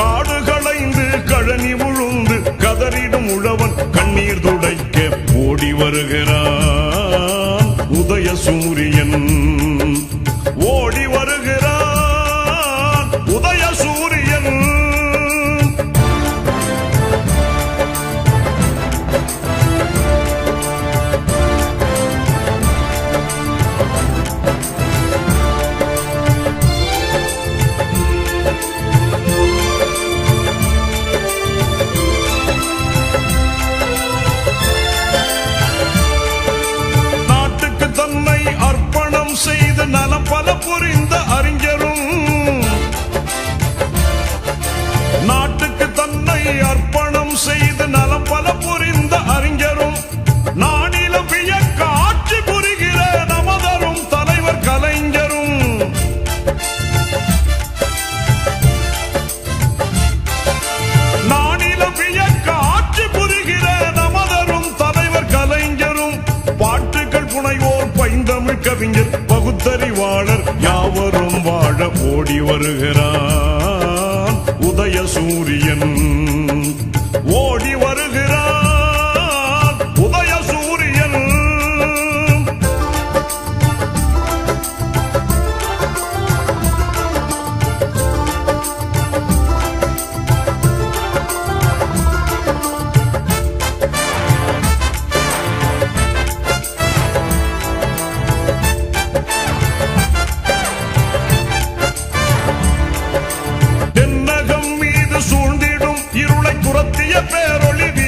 காடு களைந்து கழனி உழுந்து கதறிடும் உழவன் கண்ணீர் துடைக்க ஓடி வருகிறான். கவிஞர் பகுத்தறிவாளர் யாவரும் வாழ ஓடி வருகிறான் உதய சூரியன் ஓடி வருகிறான் நித்திய பேரொளி